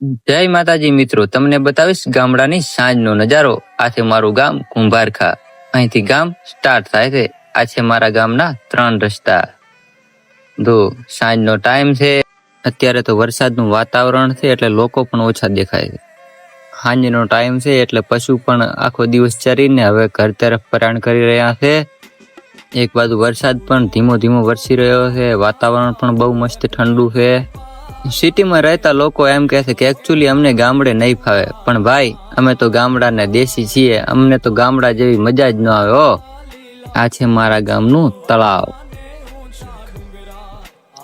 જય માતાજી મિત્રો, તમને બતાવીશ ગામડાની સાંજનો નજારો. આ છે મારું ગામ કુંભારખા. અહીંથી ગામ સ્ટાર્ટ થાય છે. આ છે મારા ગામના ત્રણ રસ્તા. તો સાંજનો ટાઈમ છે, અત્યારે તો વરસાદનું વાતાવરણ છે એટલે લોકો પણ ઓછા દેખાય છે. સાંજનો ટાઈમ છે એટલે પશુ પણ આખો દિવસ ચરીને હવે ઘર તરફ પરાણ કરી રહ્યા છે. એક બાજુ વરસાદ પણ ધીમો ધીમો વરસી રહ્યો છે. વાતાવરણ પણ બહુ મસ્ત ઠંડુ છે. સિટીમાં રહેતા લોકો એમ કહે છે કે એકચ્યુઅલી અમને ગામડે નહીં ફાવે. પણ ભાઈ, અમે તો ગામડાના દેશી છીએ. અમને તો ગામડા જેવી મજા જ ન આવે, હો. આ છે મારા ગામનું તળાવ.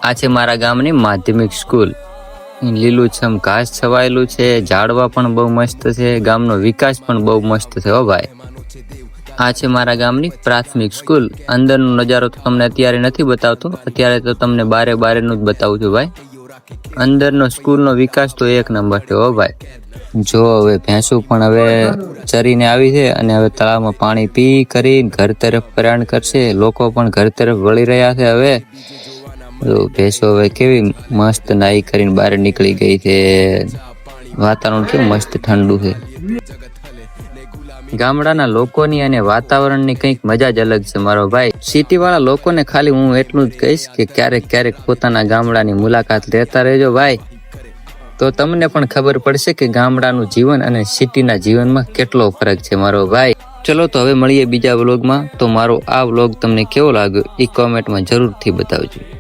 આ છે મારા ગામની માધ્યમિક સ્કૂલ. લીલુંછમ ઘાસ છવાયેલું છે, ઝાડવા પણ બહુ મસ્ત છે, ગામનો વિકાસ પણ બહુ મસ્ત છે, હો ભાઈ. આ છે મારા ગામની પ્રાથમિક સ્કૂલ. અંદરનો નજારો તો તમને અત્યારે નથી બતાવતો. અત્યારે તો તમને બારે બારેનું જ બતાવું છું ભાઈ. અંદરનો સ્કૂલનો વિકાસ તો એક નંબર છે, હો ભાઈ. જો હવે ભેંસું પણ હવે ચરીને આવી છે અને હવે તળાવમાં પાણી પી કરી ઘર તરફ પ્રયાણ કરશે. લોકો પણ ઘર તરફ વળી રહ્યા છે હવે. ભેંસો હવે કેવી મસ્ત નાઈ કરીને બહાર નીકળી ગઈ છે. વાતાવરણ કેવું મસ્ત ઠંડુ છે. ગામડાના લોકોની અને વાતાવરણની કંઈક મજા જ અલગ છે, મારો ભાઈ. સિટીવાળા લોકોને ખાલી હું એટલું જ કહીશ કે ક્યારેક ક્યારેક પોતાના ગામડાની મુલાકાત લેતા રહેજો, ભાઈ. તો તમને પણ ખબર પડશે કે ગામડાનું જીવન અને સિટીના જીવનમાં કેટલો ફરક છે, મારો ભાઈ. ચલો તો હવે મળીએ બીજા વ્લોગમાં. તો મારો આ વ્લોગ તમને કેવો લાગ્યો એ કોમેન્ટમાં જરૂરથી બતાવજો.